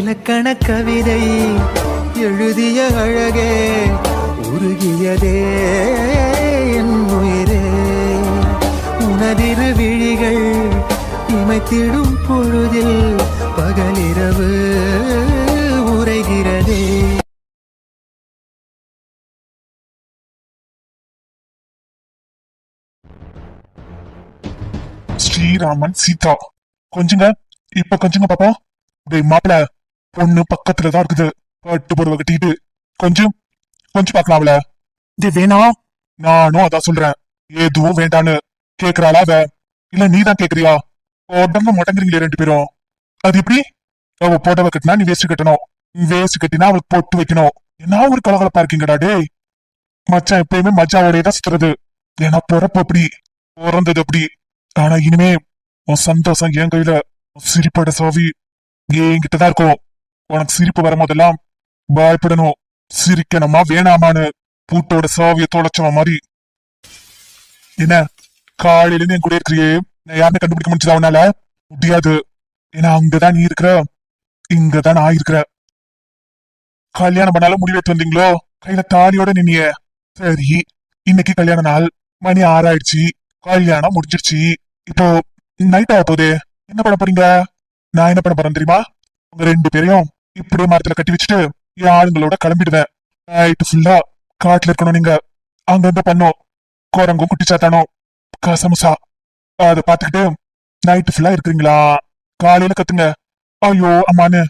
இலக்கண கவிதை எழுதிய அழகே உருகியதே என் உயிரே. உனதிரு விழிகள் இமைத்திடும் பொழுதில் பகலிரவு உரைகிறதே. ஸ்ரீராமன் சீதா. கொஞ்சங்க இப்ப கொஞ்சங்க பாப்போம் டேய் மாப்பிள. பொண்ணு பக்கத்துல தான் இருக்குது. பட்டு புடவை கட்டிட்டு. கொஞ்சம் கொஞ்சம் பார்க்கலாம் அவள டேய் வேணாம் நானும் அதான் சொல்றேன். எதுவும் வேண்டான்னு. கேக்குறாளா அவ? இல்ல நீ தான் கேக்குறியா? உடம்பு முடங்குறீங்களே ரெண்டு பேரும். அது எப்படி? அவ புடவை கட்டினா நீ வேஸ்ட் கட்டணும். வேஸ்ட் கட்டினா அவளுக்கு பொட்டு வைக்கணும். என்ன ஒரு கலகலப்பா இருக்கீங்கடா டேய் மச்சான் எப்பயுமே மச்சாவோடய தான் சுத்துறது. ஏன்னா பிறப்பு அப்படி பிறந்தது அப்படி. ஆனா இனிமே உன் சந்தோஷம் என் கையில. சிரிப்போட சாவி என்கிட்ட தான் இருக்கும். உனக்கு சிரிப்பு வரும்போதெல்லாம் பயப்படணும். சிரிக்கணுமா வேணாமான்னு பூட்டோட சாவிய தொலைச்சவன் மாதிரி. என்ன காலையில என் கூட இருக்கிறியே? நான் யாருன்னு கண்டுபிடிக்க முடிச்சதா உன்னால? முடியாது. ஏன்னா அங்கதான் நீ இருக்கிற. இங்கதான் நான் இருக்கிற. கல்யாணம் பண்ணாலும் முடிவெடுத்து வந்தீங்களோ? கையில தாலியோட நின்னிய. சரி இன்னைக்கு கல்யாண நாள். மணி ஆறாயிடுச்சு. கல்யாணம் முடிஞ்சிருச்சு. இப்போ நைட் ஆக போகுது. என்ன பண்ண போறீங்க? நான் என்ன பண்ண போறேன் தெரியுமா? உங்க ரெண்டு பேரையும் இப்படியே மரத்துல கட்டி வச்சுட்டு என் ஆளுங்களோட கிளம்பிடுவேன். நைட்டு ஃபுல்லா காட்டுல இருக்கணும் நீங்க. அங்கங்க பண்ணும் குரங்கும் குட்டிச்சாத்தானோ. கசமுசா அதை பார்த்துக்கிட்டு நைட்டு ஃபுல்லா இருக்கிறீங்களா? காலையில கத்துங்க. ஐயோ அம்மானு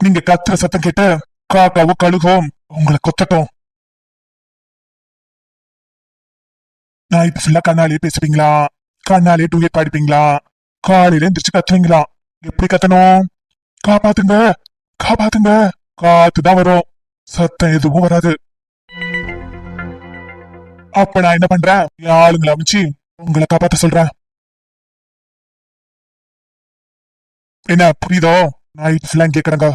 நீங்க கத்துற சத்தம் கேட்டு காக்காவோ கழுகும் உங்களை கொத்தட்டும். நைட்டு ஃபுல்லா கண்ணாலேயே பேசுவீங்களா கண்ணாலேயே டூயட் பாடிப்பீங்களா? காலையில எந்திரிச்சு கத்துவீங்களா எப்படி கத்தணும் காப்பாத்துங்க காப்பாத்துங்க. காத்துதான் வரும். சத்தம் எதுவும் வராது. அப்ப நான் என்ன பண்றேன்? என் ஆளுங்களை அமைச்சு உங்களை காப்பாத்த சொல்றேன். என்ன புரியுதோ? நைட் ஃபுல்லா கேக்குறாங்க.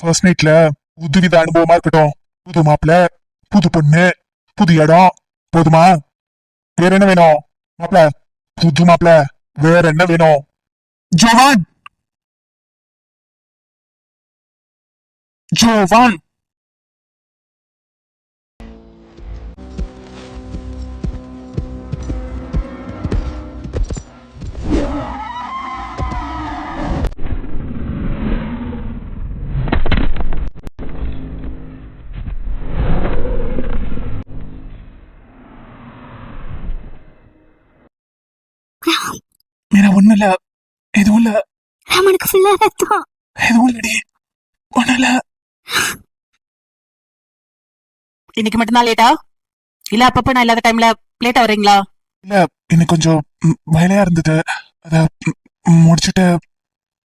ஃபர்ஸ்ட் நைட்ல புதுவித அனுபவமா இருக்கட்டும். புது மாப்பிள்ள புது பொண்ணு புது இடம். போதுமா? வேற என்ன வேணும்? மாப்பிள்ள புது மாப்பிள்ள வேற என்ன வேணும்? ஜவான் ஜோவான் மீரா ஒண்ணு இல்ல எதுவும் இல்ல ராமனுக்கு ஃபுல்லா ரத்தம் எதுவும் இல்லடி ஒண்ணு இல்ல இன்னைக்கு மட்டும்தான் லேட்டா இல்ல அப்பப்ப நான் இல்லாத டைம்ல லேட்டா வர்றீங்களா? இல்ல இன்னைக்கு கொஞ்சம் வேலையா இருந்தது அத முடிச்சிட்டு.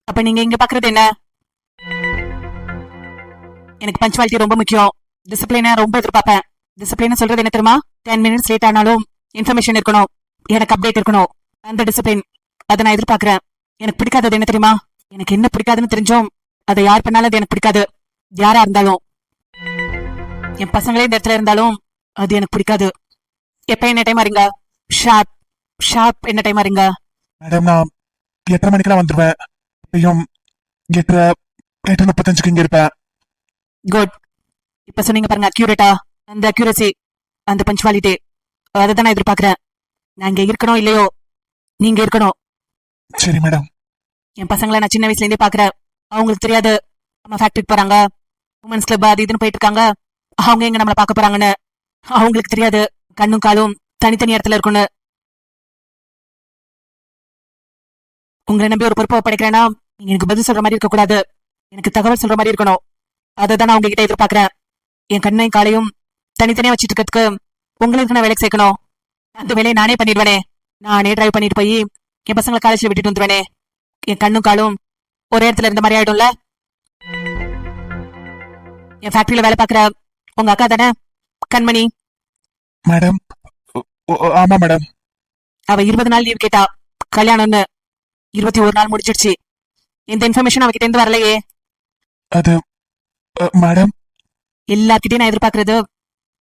அப்ப நீங்க இங்க பாக்குறது என்ன? எனக்கு பஞ்சுவாலிட்டி ரொம்ப முக்கியம். டிசிப்ளினா ரொம்ப எதிர்பார்ப்பேன். டிசிப்ளின் சொல்றது என்ன தெரியுமா? டென் மினிட்ஸ் லேட் ஆனாலும் இன்ஃபர்மேஷன் இருக்கணும். எனக்கு அப்டேட் இருக்கணும். அந்த டிசிப்ளின் அதை நான் எதிர்பார்க்கறேன். எனக்கு பிடிக்காதது என்ன தெரியுமா? எனக்கு என்ன பிடிக்காதுன்னு தெரிஞ்சும் அதை யார் பண்ணாலும் அது எனக்கு பிடிக்காது. யாரா இருந்தாலும் என் பசங்களே இந்த இடத்துல இருந்தாலும் அது எனக்கு பிடிக்காது. எப்ப என்ன டைம் வரீங்க ஷார்ப் ஷார்ப் என்ன டைம் வரீங்க மேடம் நான் எட்டரை மணிக்கெல்லாம் வந்துருவேன். இப்பயும் எட்டரை எட்டு முப்பத்தஞ்சுக்கு இங்க இருப்பேன். குட் இப்ப சொன்னீங்க பாருங்க அக்யூரேட்டா அந்த அக்யூரசி அந்த பஞ்சுவாலிட்டி அதை தான் நான் எதிர்பார்க்கறேன். நான் இங்க இருக்கணும் இல்லையோ? நீங்க இருக்கணும். சரி மேடம் என் பசங்களை நான் சின்ன வயசுல இருந்தே பாக்குறேன் அவங்களுக்கு தெரியாது. நம்ம ஃபேக்டரிக்கு போறாங்க. உமன்ஸ் கிளப் அது இதுன்னு போயிட்டு இருக்காங்க. அவங்க எங்க நம்மளை பார்க்க போறாங்கன்னு? அவங்களுக்கு தெரியாது. கண்ணும் காலும் தனித்தனி இடத்துல இருக்கும்னு. உங்களை நம்பி ஒரு பொறுப்பை படைக்கிறேன்னா நீங்க எனக்கு பதில் சொல்ற மாதிரி இருக்கக்கூடாது. எனக்கு தகவல் சொல்ற மாதிரி இருக்கணும். அதை தான் நான் உங்ககிட்ட எதிர்பார்க்கறேன். என் கண்ணையும் காலையும் தனித்தனியா வச்சுட்டு இருக்கிறதுக்கு உங்களுக்கு நான் வேலைக்கு சேர்க்கணும். அந்த வேலையை நானே பண்ணிடுவேனே. நானே டிரைவ் பண்ணிட்டு போய் என் பசங்களை காலேஜ்ல விட்டுட்டு வந்துடுவேனே என் கண்ணும் காலும் ஒரே இடத்துல இருந்த மாதிரி ஆயிடும்ல? என் ஃபேக்டரியில வேலை பார்க்கற உங்க அக்கா தானே? கண்மணி. மேடம் ஆமா மேடம். அவ இருபது நாள் லீவ் கேட்டா. கல்யாணம்னு. இருபத்தி ஒரு நாள் முடிஞ்சிடுச்சு எந்த இன்ஃபர்மேஷன் அவகிட்ட இருந்து வரலையே. அது மேடம். எல்லார்கிட்டயும் நான் எதிர்பார்க்கறது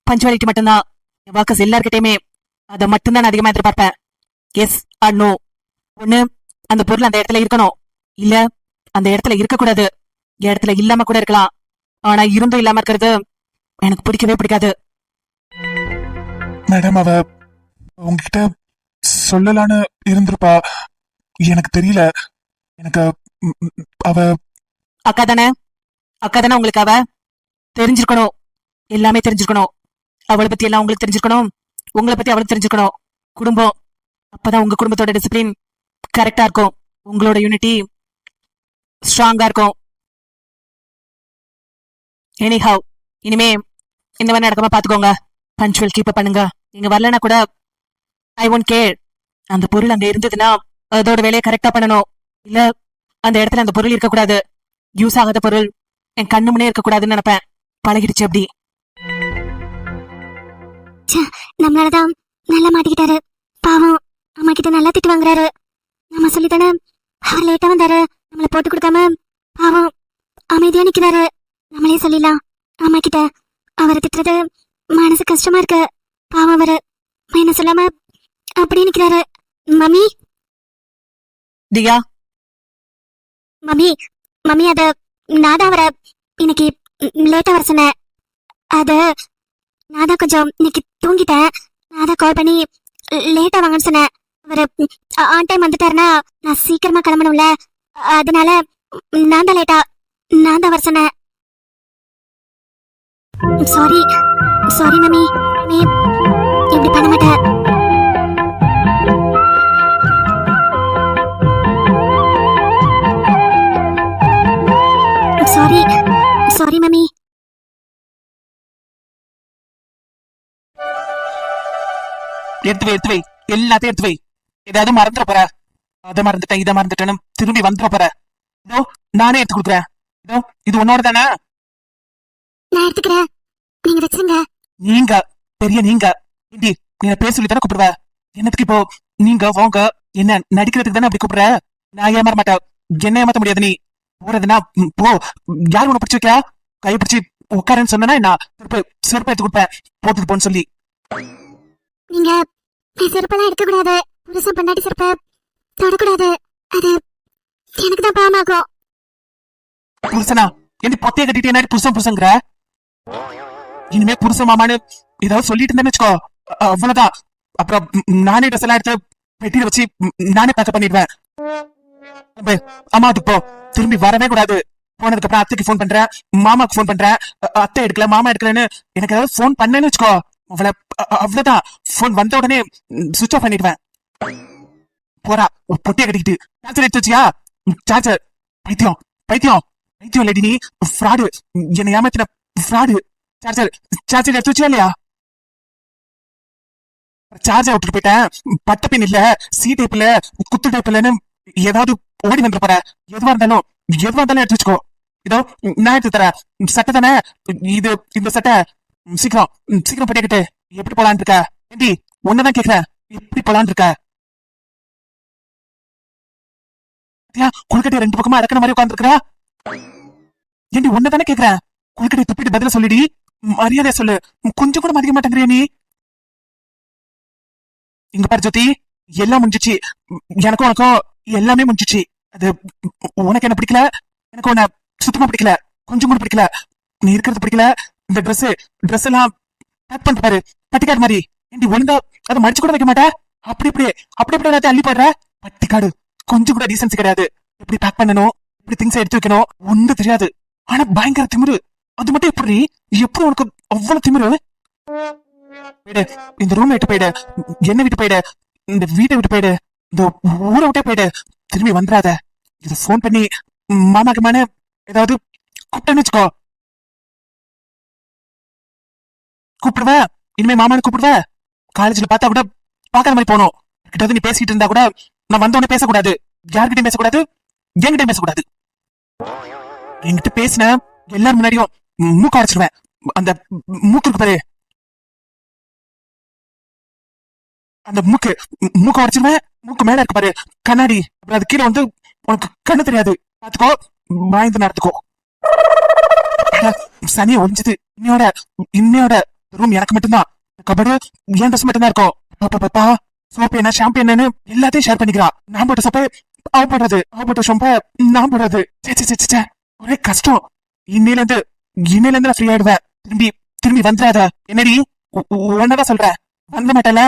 பஞ்சுவாலிட்டி மட்டும்தான். என் ஒர்க்கர்ஸ் எல்லார்கிட்டயுமே அதை மட்டும்தான் நான் அதிகமா எதிர்பார்ப்பேன். எஸ் ஆர் நோ ஒண்ணு அந்த பொருள் அந்த இடத்துல இருக்கணும். இல்ல அந்த இடத்துல இருக்க கூடாது இடத்துல இல்லாம கூட இருக்கலாம். ஆனா இருந்தும் இல்லாம இருக்கிறது எனக்கு பிடிக்கவே பிடிக்காது. மேடம் அவ உங்ககிட்ட சொல்லலான்னு இருந்திருப்பா. எனக்கு தெரியல. எனக்கு அவ அக்கா தானே? அக்கா தானே உங்களுக்கு அவ? தெரிஞ்சிருக்கணும். எல்லாமே தெரிஞ்சிருக்கணும். அவளை பத்தி எல்லாம் உங்களுக்கு தெரிஞ்சிருக்கணும். உங்களை பத்தி அவளுக்கு தெரிஞ்சிருக்கணும். குடும்பம். அப்பதான் உங்க குடும்பத்தோட டிசிப்ளின் கரெக்டா இருக்கும். உங்களோட யூனிட்டி ஸ்ட்ராங்கா இருக்கும். எனி ஹவ் இனிமே இந்த மாதிரி நடக்காம பாத்துக்கோங்க. பஞ்சுவல் கீப் பண்ணுங்க. நீங்க வரலனா கூட ஐ ஒன்ட் கேர் அந்த பொருள் அங்க இருந்ததுன்னா அதோட வேலையை கரெக்டா பண்ணணும். இல்ல அந்த இடத்துல அந்த பொருள் இருக்கக்கூடாது. யூஸ் ஆகாத பொருள் என் கண்ணு முன்னே இருக்கக்கூடாதுன்னு நினைப்பேன். பழகிடுச்சு அப்படி நம்மளாலதான் நல்லா மாட்டிக்கிட்டாரு. பாவம் அம்மா கிட்ட நல்லா திட்டு வாங்குறாரு. நம்ம சொல்லித்தானே அவர் லேட்டா வந்தாரு? நம்மள போட்டு கொடுக்காம பாவம் அமைதியா நிக்கிறாரு. நம்மளே சொல்லிடலாம். அம்மா கிட்ட அவரை திட்டுறது மனசு கஷ்டமா இருக்கு. பாவம் அவரு. என்ன சொல்லாம அப்படியே நிக்கிறாரு. மம்மி? தியா? மம்மி மம்மி அத நான் தான் அவரை இன்னைக்கு லேட்டா வர சொன்னேன். அது நான் தான் கொஞ்சம் இன்னைக்கு தூங்கிட்டேன். நான் தான் கால் பண்ணி லேட்டா வாங்கன்னு சொன்னேன். அவரு ஆன் டைம் வந்துட்டாருன்னா நான் சீக்கிரமா கிளம்பணும்ல. அதனால நான் தான் லேட்டா நான் தான் வர சொன்னேன். Sorry sorry mummy. நீ இப்படி பண்ண மாட்டேன் சாரி சாரி மம்மி. எடுத்து வை எடுத்து வை. எல்லாத்தையும் எடுத்து வை. ஏதாவது மறந்துட போற. அதை மறந்துட்டேன் இதை மறந்துட்டேன்னு திரும்பி வந்துட போற. இதோ நானே எடுத்து கொடுக்குறேன். இதோ இது உன்னோட தானே நான் எடுத்துக்கிறேன். நீங்க வச்சிருங்க. நீங்க பெரிய நீங்க. இண்டி நீ பேர் சொல்லி தானே கூப்பிடுவ? என்னத்துக்கு இப்போ நீங்க வாங்க என்ன நடிக்கிறதுக்கு தானே அப்படி கூப்பிடுற? நான் ஏமாற மாட்டேன்? என்ன ஏமாத்த முடியாது நீ. போறதுன்னா போ. யார் உன்னை பிடிச்சி வைக்கிறா கையை பிடிச்சி உட்காருன்னு சொன்னா நான் செருப்பு செருப்பு எடுத்து கொடுப்பேன். போட்டுட்டு போன்னு சொல்லி. நீங்க செருப்பெல்லாம் எடுக்கக்கூடாது. புருஷன் பொண்டாட்டி செருப்பை தொடக்கூடாது. அது எனக்கு தான் பாவமாகும். புருஷனா? என்ன பொத்தைய கட்டிட்டு என்ன புருஷன் புருஷங்கிற இனிமே புருஷன் மாமான்னு ஏதாவது சொல்லிட்டு இருந்தேன்னு வச்சுக்கோ. அவ்வளவுதான். அப்புறம் நானே ட்ரெஸ் எல்லாம் எடுத்து பெட்டியில வச்சு நானே பேக்கப் பண்ணிடுவேன். அம்மா அதுக்கு போ. திரும்பி வரவே கூடாது. போனதுக்கு அப்புறம் அத்தைக்கு ஃபோன் பண்றேன். மாமாக்கு ஃபோன் பண்றேன். அத்தை எடுக்கல மாமா எடுக்கலன்னு எனக்கு ஏதாவது ஃபோன் பண்ணேன்னு வச்சுக்கோ. அவ்வளவு அவ்வளவுதான். ஃபோன் வந்த உடனே சுவிச் ஆஃப் பண்ணிடுவேன். போறா. பொட்டியை கட்டிக்கிட்டு. சார்ஜர் எடுத்து வச்சியா? சார்ஜர் பைத்தியம். பைத்தியம். பைத்தியம் இல்லடி நீ. ஃப்ராடு என்னை ஏமாத்தின ஃப்ராடு சார்ஜர் சார்ஜர் எடுத்து வச்சியா இல்லையா? சார்ஜர் விட்டுட்டு போயிட்டேன். பட்ட பின் இல்ல. சி டைப்ல குத்து டைப்லன்னு ஏதாவது ஓடி வந்துட போற எதுவா இருந்தாலும் எதுவா இருந்தாலும் எடுத்து வச்சுக்கோ. இதோ நான் எடுத்து தரேன். சட்டை தானே? இது இந்த சட்டை. சீக்கிரம் சீக்கிரம் பட்டிக்கிட்டு எப்படி போலான்னு இருக்க? ஏண்டி ஒன்னதான் கேக்குறேன். எப்படி போலான்னு இருக்க? குழுக்கட்டை ரெண்டு பக்கமா இறக்குற மாதிரி உட்காந்துருக்கா ஏண்டி ஒன்னதானே கேக்குறேன். குழுக்கட்டை துப்பிட்டு பதில சொல்லிடி. மரியாதை சொல்லு. கொஞ்சம் கூட மதிக்க மாட்டேங்கிறியா நீ? இங்க பாரு ஜோதி எல்லாம் முடிஞ்சிச்சு. எனக்கும் உனக்கும் எல்லாமே முடிஞ்சிச்சு. அது உனக்கு என்ன பிடிக்கல? எனக்கு உன்னை சுத்தமா பிடிக்கல. கொஞ்சம் கூட பிடிக்கல. நீ இருக்கிறது பிடிக்கல. இந்த ட்ரெஸ் ட்ரெஸ் எல்லாம் பேக் பண்ணிட்டு பாரு. பட்டிக்காடு மாதிரி. ஏண்டி ஒழுங்கா அதை மடிச்சு கூட வைக்க மாட்டேன் அப்படி இப்படி அப்படி இப்படி எல்லாத்தையும் அள்ளி போடுற? பட்டிக்காடு. கொஞ்சம் கூட ரீசன்ஸ் கிடையாது. எப்படி பேக் பண்ணணும்? எப்படி திங்ஸ் எடுத்து வைக்கணும்? ஒன்றும் தெரியாது. ஆனா பயங்கர திமிரு. அது மட்டும் எப்படி எப்படி உனக்கு அவ்வளவு திமிரு? போயிடு. இந்த ரூம் விட்டு போயிடு. என்ன விட்டு போயிடு. இந்த வீட்டை விட்டு போயிடு. இந்த ஊரை விட்டே போயிடு. திரும்பி வந்துடாத. இது ஃபோன் பண்ணி மாமாக்கு மான ஏதாவது கூப்பிட்டேன்னு வச்சுக்கோ. கூப்பிடுவ? இனிமே மாமான்னு கூப்பிடுவ? காலேஜ்ல பார்த்தா கூட பார்க்காத மாதிரி போனோம் கிட்ட வந்து நீ பேசிட்டு இருந்தா கூட நான் வந்த உடனே பேசக்கூடாது. யார்கிட்டயும் பேசக்கூடாது. என்கிட்டயும் பேசக்கூடாது. என்கிட்ட பேசின எல்லாரும் முன்னாடியும் மூக்க அடைச்சிருவேன் அந்த மூக்கு இருக்கு பாரு அந்த மூக்கு மூக்க உடைச்சிருவேன் மூக்கு மேல இருக்கு பாரு கண்ணாடி. அப்புறம் அது கீழே வந்து உனக்கு கண்ணு தெரியாது. பாத்துக்கோ பயந்து நடத்துக்கோ சனியை ஒழிஞ்சது. இன்னையோட இன்னையோட ரூம் எனக்கு மட்டும்தான். கபடு என் ட்ரெஸ் மட்டும்தான் இருக்கும்? பாப்பா பாப்பா சோப்பு என்ன ஷாம்பு என்னன்னு எல்லாத்தையும் ஷேர் பண்ணிக்கிறா. நான் போட்ட சோப்பை அவ போடுறது. அவ போட்ட ஷாம்பை நான் போடுறது. சே சே, சே, சே, ஒரே கஷ்டம். இன்னையில இருந்து இன்னையில இருந்து ஃப்ரீ ஆயிடுவேன் திரும்பி திரும்பி வந்துடாத என்னடி? உ- சொல்ற உன்னதான் சொல்றேன். வந்த மாட்டல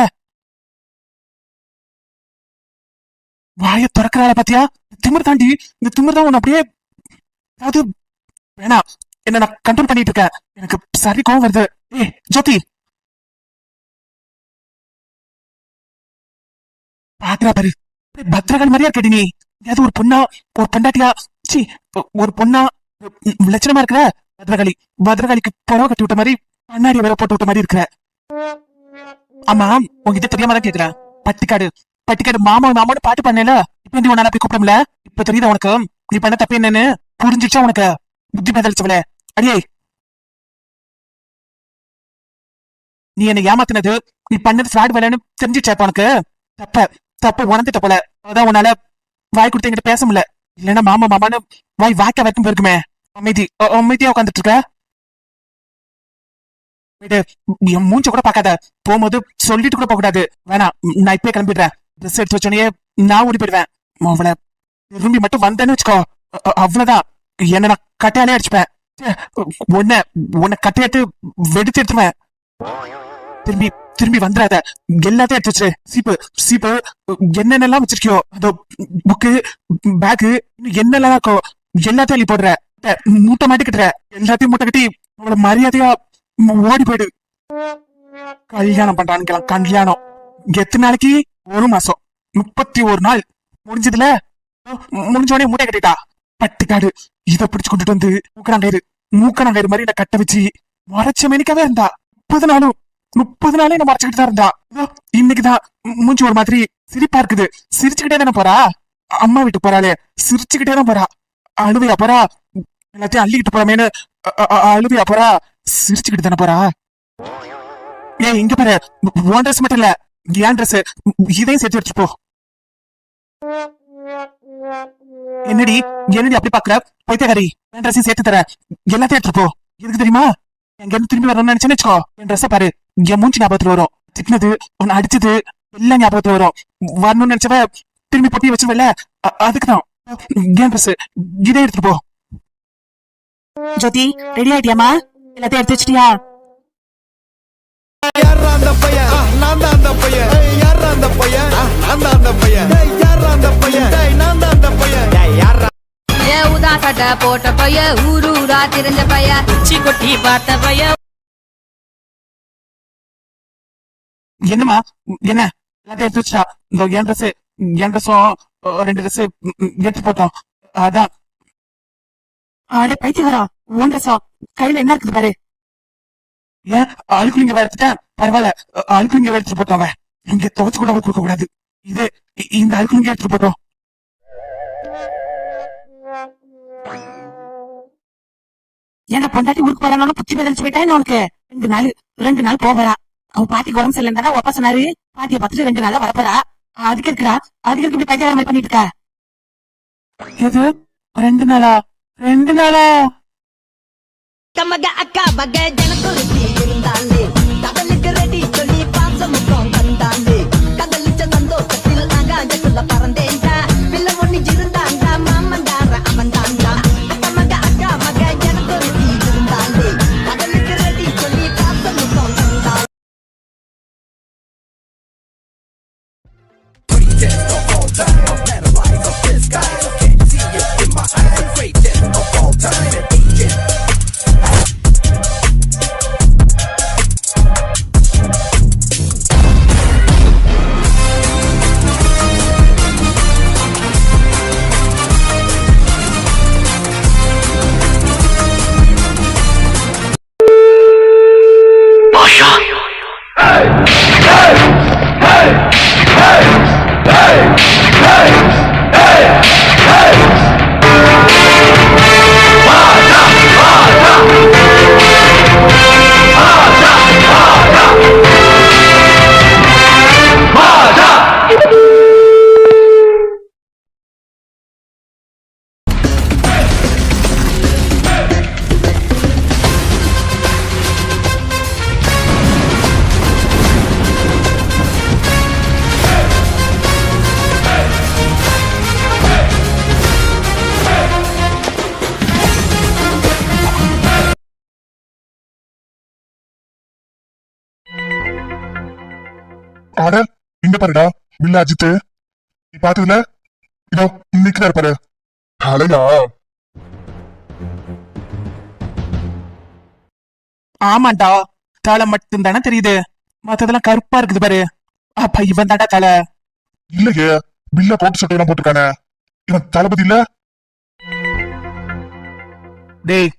வாய திறக்கிறாள பாத்தியா? திமிர் தாண்டி இந்த திமிர் தான் உன்னை அப்படியே அதாவது வேணாம் என்ன நான் கண்ட்ரோல் பண்ணிட்டு இருக்கேன். எனக்கு சரி கோவம் வருது. ஏய் ஜோதி! பாக்குறா பாரு. அப்படியே மாதிரியா இருக்கடி நீ? ஏதாவது ஒரு பொண்ணா ஒரு பொண்டாட்டியா? சி ஒரு பொண்ணா லட்சணமா இருக்கிற? பத்ரகாளி பத்ரகாளிக்கு புடவை கட்டி விட்ட மாதிரி கண்ணாடி வேற போட்டு விட்ட மாதிரி இருக்கிற. ஆமா உங்ககிட்ட தெரியாம தான் கேக்குறேன். பட்டிக்காடு பட்டிக்காடு மாமா மாமான்னு பாட்டு பண்ணல இப்ப நீ உன்னால போய் கூப்பிடல இப்ப தெரியுதா உனக்கு? நீ பண்ண தப்பு என்னன்னு? புரிஞ்சிச்சா உனக்கு? புத்தி பதிலிச்சவளே அடியே. நீ என்ன ஏமாத்தினது நீ பண்ணது ஃபிராட் வேலைன்னு தெரிஞ்சிச்சா உனக்கு? தப்ப தப்ப உணர்ந்துட்ட போல. அதான் உன்னால வாய் கொடுத்து என்கிட்ட பேச முடியல. இல்லைன்னா மாமா மாமான்னு வாய் வாக்க வைக்கும் போயிருக்குமே. அமைதி அமைதியா உட்காந்துட்டு இருக்க விடு என் மூஞ்ச கூட பார்க்காத. போகும்போது சொல்லிட்டு கூட போக கூடாது வேணாம் நான் இப்பயே கிளம்பிடுறேன். ட்ரெஸ் எடுத்து வச்சோடனே நான் ஓடி போயிடுவேன். அவளை விரும்பி மட்டும் வந்தேன்னு வச்சுக்கோ. அவ்வளவுதான். என்ன நான் கட்டையாலே அடிச்சுப்பேன். உன்னை உன்னை கட்டையாட்டு வெடித்து எடுத்துவேன் திரும்பி திரும்பி வந்துடாத. எல்லாத்தையும் எடுத்து வச்சிரு. சீப்பு சீப்பு என்னென்னலாம் வச்சிருக்கியோ? அதோ புக்கு பேக்கு என்னெல்லாம் இருக்கோ? எல்லாத்தையும் அள்ளி போடுற. ட- மூட்டை மாட்டிக்கிட்டுற. எல்லாத்தையும் மூட்டை கட்டி அவளை மரியாதையா ஓடி போயிடு. கல்யாணம் பண்றானுக்கலாம் கல்யாணம். எத்தனை நாளைக்கு? ஒரு மாசம். முப்பத்தி ஒரு நாள். முடிஞ்சதுல? முடிஞ்சோடனே மூட்டை கட்டிட்டா? பட்டிக்காடு. இத பிடிச்சு கொண்டுட்டு வந்து மூக்கணாங்கயிறு. மூக்கணாங்கயிறு மாதிரி நான் கட்ட வச்சு மறைச்ச மேனிக்காவே இருந்தா. முப்பது நாளும். முப்பது நாளே நான் மறைச்சுக்கிட்டு தான் இருந்தா. இன்னைக்குதான் மூஞ்சி ஒரு மாதிரி சிரிப்பா இருக்குது. சிரிச்சுக்கிட்டே தானே போறா? அம்மா வீட்டுக்கு போறாளே. சிரிச்சுக்கிட்டே தான் போறா. அழுவையா போறா? எல்லாத்தையும் அள்ளிக்கிட்டு போறமேனு அ- போறா? சிரிச்சுக்கிட்டு தானே போறா? ஏ இங்க பாரு. உன் ட்ரெஸ் மட்டும் இல்ல. ஏன் ட்ரெஸ் இதையும் சேர்த்து எடுத்துட்டு போ. என்னடி? என்னடி அப்படி பாக்குற? போய்த்தேகாரி. என் ட்ரெஸ்ஸையும் சேர்த்து தர எல்லாத்தையும் எடுத்துட்டு போ. எதுக்கு தெரியுமா? எங்க இருந்து திரும்பி வரணும்னு நினைச்சேன்னு வச்சுக்கோ. என் ட்ரெஸ்ஸை பாரு. என் மூஞ்சி ஞாபகத்துல வரும். திட்டினது உன்னை அடிச்சது எல்லாம் ஞாபகத்துல வரும். வரணும்னு நினைச்சவ திரும்பி பொட்டி வச்சிருவல அதுக்குதான். என் ட்ரெஸ் இதே எடுத்துட்டு போ. ஜோதி ரெடி ஆயிட்டியாமா எல்லாத்தையும் எடுத்து வச்சிட்டியா? யாரா அந்த பையன்? நான் தான் அந்த பையன். யாரா அந்த பையன்? நான் தான் அந்த பையன். யாரா அந்த பையன்? நான் தான் அந்த பையன். யாரா ஏ உதா சட்டை போட்ட பைய ஊரு ஊரா திரிஞ்ச பைய உச்சி கொட்டி பார்த்த பைய என்னம்மா? என்ன? எல்லாத்தையும் எடுத்து வச்சா இந்த என் ட்ரெஸ் என் ட்ரெஸ்ஸும் ரெண்டு ட்ரெஸ் எடுத்து போட்டோம். அதான். அட பைத்தியகாரா ஓன் ட்ரெஸ்ஸா கையில என்ன இருக்குது பாரு. ஏன் அழுக்குலிங்க வளர்த்துட்டேன் பரவாயில்ல. அழுக்குலிங்க வேற எடுத்துட்டு போட்டோம் அவன். இங்க துவச்சு கூட கொடுக்க கூடாது. இது இந்த அழுக்குலிங்க எடுத்துட்டு போட்டோம். ஏன்னா பொண்டாட்டி ஊருக்கு போறானாலும் புத்தி பதிலிச்சு போயிட்டா என்ன உனக்கு? ரெண்டு நாள் ரெண்டு நாள் போவரா அவன் பாட்டிக்கு உடம்பு சரியில்லை தானே ஒப்பா சொன்னாரு? பாட்டியை பார்த்துட்டு ரெண்டு நாளா வரப்போறா. அதுக்கு இருக்கிறா அதுக்கு இருக்கு இப்படி பைத்தியகார பண்ணிட்டு இருக்கா? எது? ரெண்டு நாளா? ரெண்டு நாளா கமக அக்கா பக ஜனக்குருத்தி இருந்தாலே கடலுக்கு ரெடி சொல்லி பாசமுக்கம் தந்தாலே கடலிச்ச சந்தோஷத்தில் ஆகாயத்துல பறந்தேன்டா பிள்ளை ஒண்ணு இருந்தாண்டா மாமன்டார அவன்தாண்டா. அக்கா மக அக்கா மக ஜனக்குருத்தி இருந்தாலே கடலுக்கு ரெடி சொல்லி தந்தாலே. அட இங்க பாருடா பில்ல அஜித் நீ பாத்ததுல இதோ நிக்கிறாரு பாரு. தலையா ஆமாண்டா தலை மட்டும் தானே தெரியுது. மத்ததெல்லாம் கருப்பா இருக்குது பாரு. அப்ப இவன் தாண்டா தலை. இல்லையே பில்ல போட்டு சட்டையெல்லாம் போட்டிருக்கானே. இவன் தளபதி இல்ல? டேய்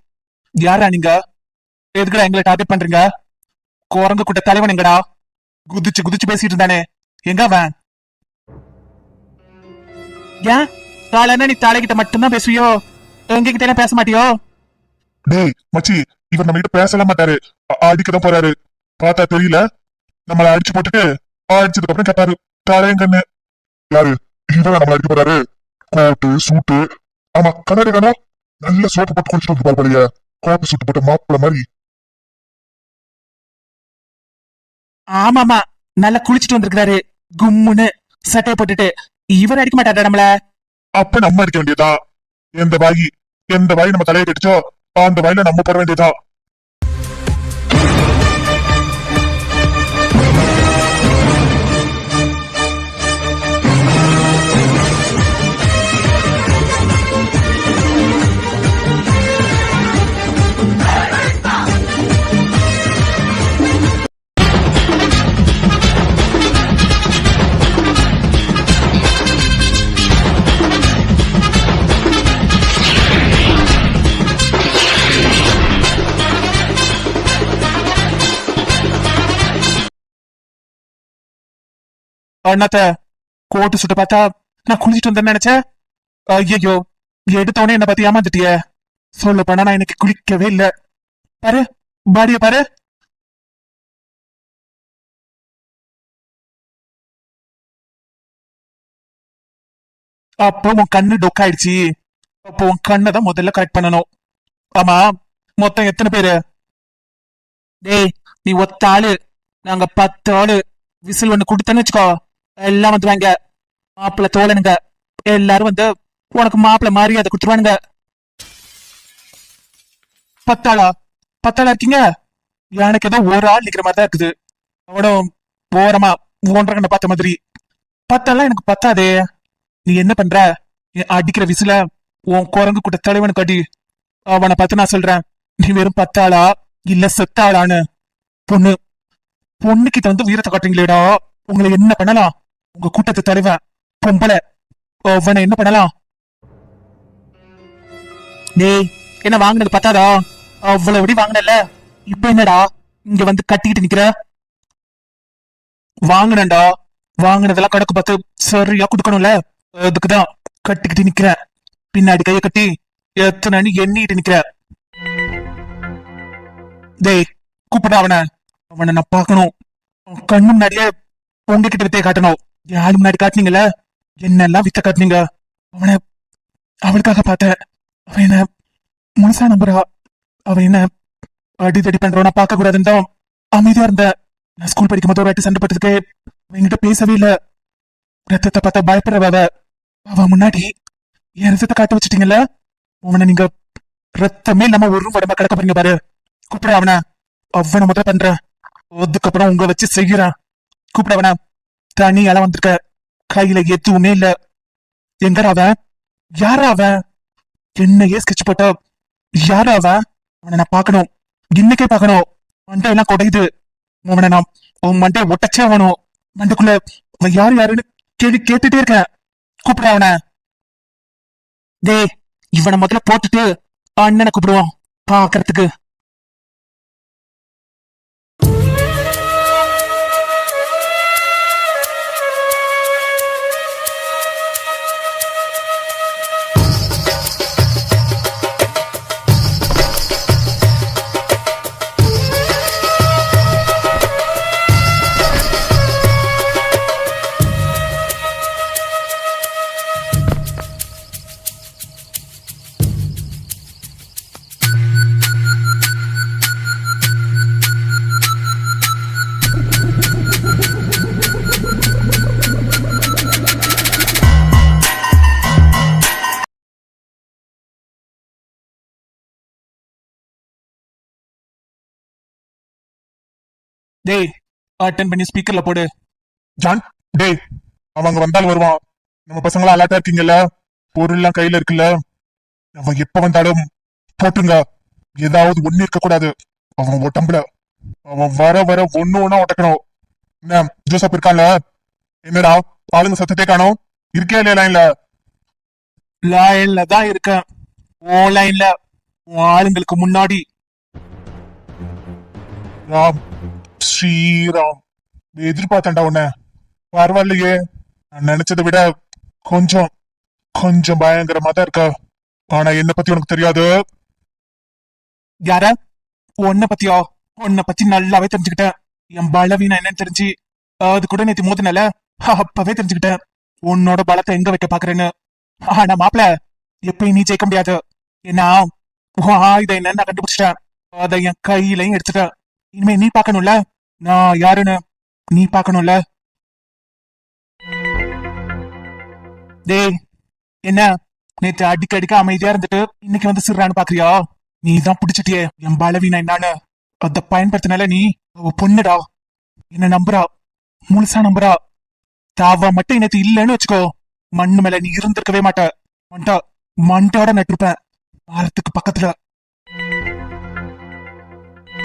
யாரா நீங்க? எதுக்குடா எங்களை டார்கெட் பண்றீங்க? குரங்கு கூட்ட தலைவன் எங்கடா? குதிச்சு குதிச்சு பேசிட்டு இருந்தானே. எங்க அவன்? ஏன்? தாளன்னா நீ தாளைகிட்ட மட்டும்தான் பேசுவியோ? எங்ககிட்ட பேச மாட்டியோ? டேய் மச்சி இவர் நம்ம கிட்ட பேசல மாட்டாரு அடிக்கதான் போறாரு. பார்த்தா தெரியல? நம்மள அடிச்சு போட்டுட்டு அடிச்சதுக்கு அப்புறம் கேட்டாரு தலையங்கன்னு யாரு? இவன் நம்மள அடிக்க போறாரு. கோட்டு சூட்டு. ஆமா கண்ணாடி கண்ணா நல்ல சோப்பு போட்டு குளிச்சுட்டு வந்து பாரு பழைய கோட்டு சூட்டு போட்டு மாப்பிள்ள மாதிரி. ஆமாமா நல்லா குளிச்சுட்டு வந்திருக்காரு கும்முன்னு சட்டையை போட்டுட்டு இவர் அடிக்க மாட்டாரா நம்மள. அப்ப நம்ம அடிக்க வேண்டியதா எந்த வாயி எந்த வாய் நம்ம தலையை கட்டிச்சோ அந்த வாயில நம்ம போட வேண்டியதா அண்ணாத்த கோட்டு சுட்டு பார்த்தா நான் குளிச்சிட்டு வந்தேன்னு நினைச்சேன் ஐயோ எடுத்தவனே என்ன பத்தி ஏமாந்துட்டிய. சொல்ல போனா நான் எனக்கு குளிக்கவே இல்ல. பாரு பாடிய பாரு. அப்போ உன் கண்ணு டொக்காயிடுச்சு அப்போ உன் கண்ணை தான் முதல்ல கரெக்ட் பண்ணணும். ஆமா மொத்தம் எத்தனை பேரு? டேய் நீ ஒத்த ஆளு. நாங்க பத்து ஆளு. விசில் ஒண்ணு கொடுத்தேன்னு வச்சுக்கோ. எல்லாம் வந்துருவாங்க மாப்பிள்ள தோழனுங்க. எல்லாரும் வந்து உனக்கு மாப்பிள்ள மரியாதை கொடுத்துருவானுங்க. பத்தாளா? பத்தாளா இருக்கீங்க? எனக்கு ஏதோ ஒரு ஆள் நிக்கிற மாதிரி தான் இருக்குது. அவனும் ஓரமா ஒன்றரை கண்ணை பார்த்த மாதிரி. பத்தாளா எனக்கு பத்தாதே. நீ என்ன பண்ற? அடிக்கிற விசில உன் குரங்கு கூட்ட தலைவனுக்கு அடி. அவனை பார்த்து நான் சொல்றேன். நீ வெறும் பத்தாளா? இல்ல செத்தாளான்னு. பொண்ணு. பொண்ணுக்கிட்ட வந்து வீரத்தை காட்டுறீங்களேடா. உங்களை என்ன பண்ணலாம்? உங்க கூட்டத்து தலைவன் பொம்பளை அவனை என்ன பண்ணலாம்? டேய் என்ன வாங்கினது பத்தாதா? அவ்வளவு அடி வாங்கினல இப்ப என்னடா இங்க வந்து கட்டிக்கிட்டு நிக்கிற? வாங்கினண்டா வாங்கினதெல்லாம் கணக்கு பார்த்து சரியா கொடுக்கணும்ல? அதுக்குதான் கட்டிக்கிட்டு நிக்கிறேன் பின்னாடி கைய கட்டி எத்தனை அணி எண்ணிட்டு நிக்கிற. டேய் கூப்பிட அவனை. அவனை நான் பார்க்கணும். கண்ணு முன்னாடியே உங்ககிட்ட வித்தே காட்டணும். யாரு முன்னாடி காட்டுனீங்கல்ல என்னெல்லாம் வித்த காட்டினீங்க? அவனை அவளுக்காக பார்த்தேன். அவன் என்ன முழுசா நம்புறா. அவன் என்ன அடிதடி பண்றவன பார்க்க கூடாதுன்னு தான் அமைதியா இருந்த நான் ஸ்கூல் படிக்கும் போது ஒரு வாட்டி சண்டை பட்டதுக்கு என்கிட்ட பேசவே இல்ல. ரத்தத்தை பார்த்தா பயப்படுறவ அவ. முன்னாடி என் ரத்தத்தை காட்ட வச்சுட்டீங்கல்ல? அவனை நீங்க ரத்தமே இல்லாம ஒரு உடம்ப கிடக்க போறீங்க பாரு. கூப்பிட அவனை. அவனை முதல்ல பண்றேன். அதுக்கப்புறம் உங்களை வச்சு செய்யறான். கூப்பிட அவனை. தனியால வந்திருக்க கையில எதுவுமே இல்ல. எங்கடா அவன்? யாரா அவன்? என்னையே ஸ்கெட்ச் போட்ட யாரா அவன்? அவனை நான் பார்க்கணும். இன்னைக்கே பார்க்கணும். மண்டை எல்லாம் குடையுது. அவனை நான் உன் மண்டை ஒட்டச்சே ஆகணும். மண்டைக்குள்ள அவன் யாரு யாருன்னு கேள்வி கேட்டுட்டே இருக்கேன். கூப்பிட அவனை. டேய் இவனை முதல்ல போட்டுட்டு அண்ணனை கூப்பிடுவான். பாக்குறதுக்கு டேய் அட்டன் பண்ணி ஸ்பீக்கர்ல போடு. ஜான் டேய் அவங்க வந்தாலும் வருவான். நம்ம பசங்களா அலர்ட்டா இருக்கீங்கல்ல? பொருள்லாம் கையில இருக்குல்ல? அவன் எப்ப வந்தாலும் போட்டுங்க ஏதாவது ஒண்ணு இருக்க கூடாது அவன் உடம்புல. அவன் வர வர ஒண்ணு ஒண்ணா ஒட்டக்கணும் என்ன ஜோசப் இருக்கான்ல? என்னடா ஆளுங்க சத்தத்தை காணோம். இருக்கே இல்லையா லைன்ல லைன்ல தான் இருக்கேன். ஓ லைன்ல ஆளுங்களுக்கு முன்னாடி. ராம் ஸ்ரீராம் எதிர்பார்த்தேன்டா உன்ன பரவாயில்லையே நான் நினைச்சதை விட கொஞ்சம் கொஞ்சம் பயங்கரமா தான் இருக்க ஆனா என்ன பத்தி உனக்கு தெரியாது யார உன்னை பத்தியா உன்னை பத்தி நல்லாவே தெரிஞ்சுக்கிட்டேன் என் பலவீனம் என்னன்னு தெரிஞ்சு அது கூட நேத்தி மோதினால அப்பவே தெரிஞ்சுக்கிட்டேன் உன்னோட பலத்தை எங்க வைக்க பாக்குறேன்னு ஆனா மாப்பிள எப்பயும் நீ ஜெயிக்க முடியாது ஏன்னா உன் ஆயுதம் என்னன்னு நான் கண்டுபிடிச்சிட்டேன் அதை என் கையிலையும் எடுத்துட்டேன் இனிமே நீ பார்க்கணும்ல? நான் யாருன்னு நீ பார்க்கணும்ல? டேய் என்ன? நேத்து அடிக்க அடிக்க அமைதியா இருந்துட்டு இன்னைக்கு வந்து சிறான்னு பாக்குறியா? நீ தான் பிடிச்சிட்டியே என் பலவீனம் என்னன்னு. அத பயன்படுத்தினால நீ அவ பொண்ணுடா. என்ன நம்புறா. முழுசா நம்புறா. தாவா மட்டும் எனக்கு இல்லைன்னு வச்சுக்கோ. மண்ணு மேல நீ இருந்திருக்கவே மாட்ட. மண்டா மண்டோட நட்டிருப்பேன். மரத்துக்கு பக்கத்துல.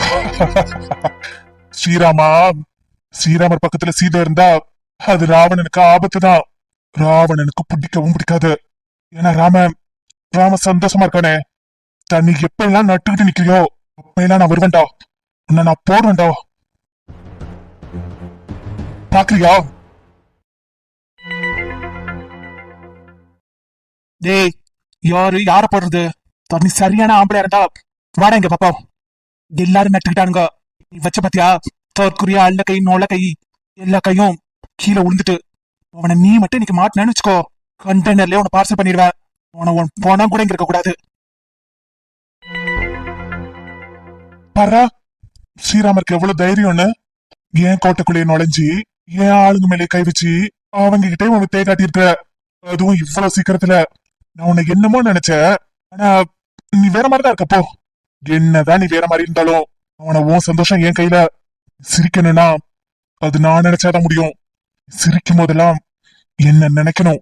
ஸ்ரீராமா ஸ்ரீராமர் பக்கத்துல சீதை இருந்தா அது ராவணனுக்கு ஆபத்து தான் ராவணனுக்கு பிடிக்கவும் பிடிக்காது. ஏன்னா ராமன் ராம சந்தோஷமா இருக்கானே. தண்ணி எப்பெல்லாம் நட்டுக்கிட்டு நிக்கிறியோ அப்பெல்லாம் நான் வருவேன்டா. உன்னை நான் போடுவேன்டா. பாக்குறியா? டேய் யாரு யார போடுறது? தண்ணி சரியான ஆம்பளை இருந்தா வாடா இங்க பாப்பா எல்லாரும் நட்டுக்கிட்டானுங்க. நீ வச்ச பாத்தியா? தற்குறியா? அல்ல கை நோல கை எல்லா கையும் கீழே விழுந்துட்டு அவனை நீ மட்டும் இன்னைக்கு மாட்டினு வச்சுக்கோ. கண்டெய்னர்லயே உன பார்சல் பண்ணிடுவேன். உன உன் போனா கூட இங்க இருக்க கூடாது பரா ஸ்ரீராமருக்கு எவ்வளவு தைரியம்னு? ஏன் கோட்டைக்குள்ளேயே நுழைஞ்சி ஏன் ஆளுங்க மேலே கை வச்சு அவங்க கிட்டே உனக்கு தே காட்டியிருக்க அதுவும் இவ்வளவு சீக்கிரத்துல. நான் உன்னை என்னமோ நினைச்சேன். ஆனா நீ வேற மாதிரிதான் இருக்கப்போ என்னதான் நீ வேற மாதிரி இருந்தாலும் அவனை உன் சந்தோஷம் என் கையில சிரிக்கணும்னா அது நான் நினைச்சாதான் முடியும். சிரிக்கும் போதெல்லாம் என்ன நினைக்கணும்?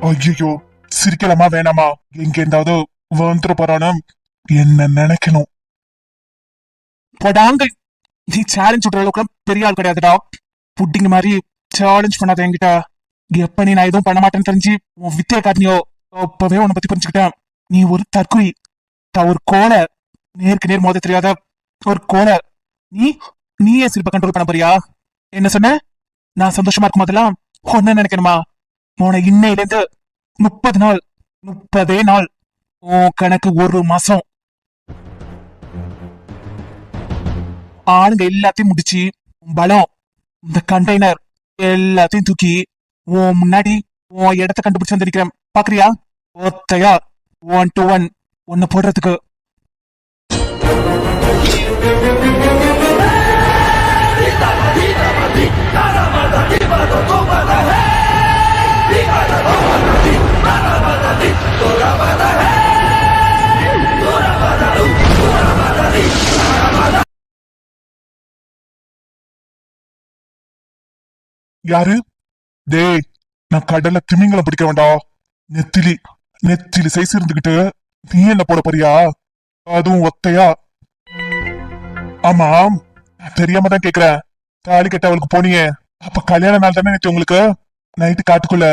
ஐயோ சிரிக்கலாமா வேணாமா? எங்க இருந்தாவது வந்துட போறானு? என்ன நினைக்கணும்? படாங்க. நீ சேலஞ்ச் விடுற அளவுக்கு பெரிய ஆள் கிடையாதுடா. புட்டிங்க மாதிரி சேலஞ்ச் பண்ணாத என்கிட்ட. எப்ப நீ நான் எதுவும் பண்ண மாட்டேன்னு தெரிஞ்சு உன் வித்தைய காட்டினியோ? அப்பவே உன்னை பத்தி புரிஞ்சுக்கிட்டேன். நீ ஒரு தற்கொலை. ஒரு கோலை. நேருக்கு நேர் மோத தெரியாத? ஒரு கோலை. நீ நீயே சிரிப்பை கண்ட்ரோல் பண்ண போறியா? என்ன சொன்ன? நான் சந்தோஷமா இருக்கும் போதெல்லாம் ஒன்னு நினைக்கணுமா? உன இன்னையில இருந்து முப்பது நாள் முப்பதே நாள் உன் கணக்கு ஒரு மாசம். ஆளுங்க எல்லாத்தையும் முடிச்சு பலம் இந்த கண்டெய்னர் எல்லாத்தையும் தூக்கி உன் முன்னாடி உன் இடத்த கண்டுபிடிச்சு வந்திருக்கிறேன் பாக்குறியா? ஒத்தையா? ஒன் டு ஒன் ஒன்னு போடுறதுக்கு. யாரு? டேய் நான் கடல்ல திமிங்கலம் பிடிக்க வேண்டாம் நெத்திலி நெத்திலி சைஸ் இருந்துகிட்டு நீ என்ன போட போறியா? அதுவும் ஒத்தையா? ஆமா தெரியாம தான் கேக்குறேன். தாலி கட்ட அவளுக்கு போனியே. அப்ப கல்யாண நாள் தானே நேற்று உங்களுக்கு? நைட்டு காட்டுக்குள்ள.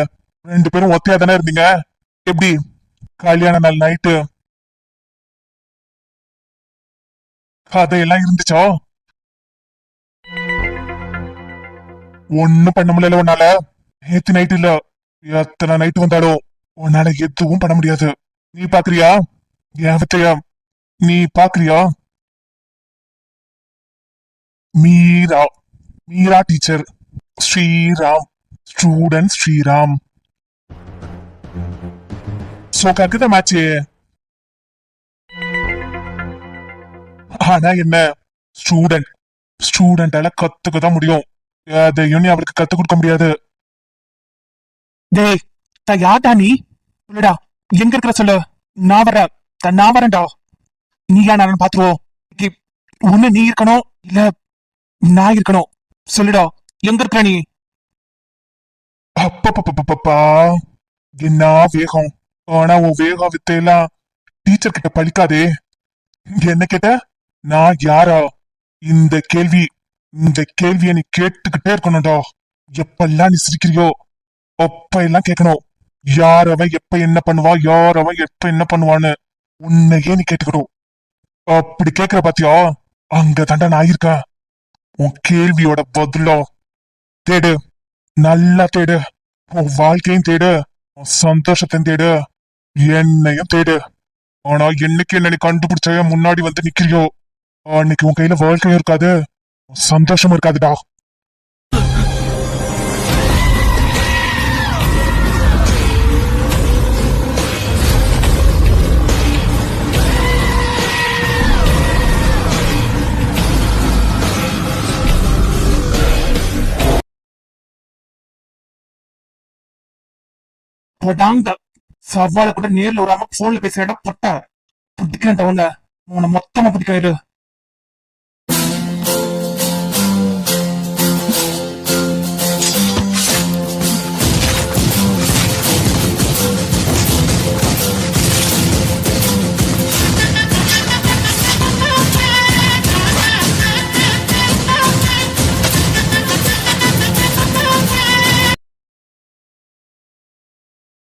ரெண்டு பேரும் ஒத்தையா தானே இருந்தீங்க? எப்படி? கல்யாண நாள் நைட்டு கதையெல்லாம் இருந்துச்சோ? ஒன்னும் பண்ண முடியல உன்னால. நேத்து நைட் இல்ல. எத்தனை நைட் வந்தாலும் உன்னால எதுவும் பண்ண முடியாது. நீ பாக்குறியா? என் நீ பாக்குறியா? Meera Meera teacher Sriram student Sriram. So கக்குத match ஆனா என்ன? ஸ்டூடெண்ட் ஸ்டூடெண்டால கத்துக்க தான் முடியும். அது நீ அவளுக்கு கத்து கொடுக்க முடியாது. டேய் தா யார்டா நீ? சொல்லுடா எங்க இருக்கிற சொல்லு? நான் வரேன் நான் வரேன்டா. நீ ஏன் நான் பாத்துருவோம் ஒண்ணு நீ இருக்கணும் இல்ல நான் இருக்கணும். சொல்லுடா எங்க இருக்க நீ? அப்பப்பப்பப்பப்பா என்ன வேகம். ஆனா உன் வேகம் வித்தையெல்லாம் டீச்சர் கிட்ட பழிக்காதே. என்ன கேட்ட? நான் யாரா? இந்த கேள்வி இந்த கேள்வியை நீ கேட்டுக்கிட்டே இருக்கணும்டா. எப்பெல்லாம் நீ சிரிக்கிறியோ அப்ப எல்லாம் கேட்கணும். யார் அவன் எப்ப என்ன பண்ணுவா? யார் அவன் எப்ப என்ன பண்ணுவான்னு உன்னையே நீ கேட்டுக்கணும். அப்படி கேக்குற பாத்தியா? அங்க தாண்டா நான் இருக்கேன். உன் கேள்வியோட பதிலோ தேடு. நல்லா தேடு. உன் வாழ்க்கையும் தேடு. உன் சந்தோஷத்தையும் தேடு. என்னையும் தேடு. ஆனா என்னைக்கு என்ன நீ கண்டுபிடிச்ச முன்னாடி வந்து நிக்கிறியோ? அன்னைக்கு உன் கையில வாழ்க்கையும் இருக்காது. சந்தோஷமும் இருக்காதுடா. படாங்க சவால கூட நேர்ல விடாம போன்ல பேசுறடா பட்டா. புடிக்கிறேன் உன்னை. உன்னை மொத்தமா புத்திக்காயிரு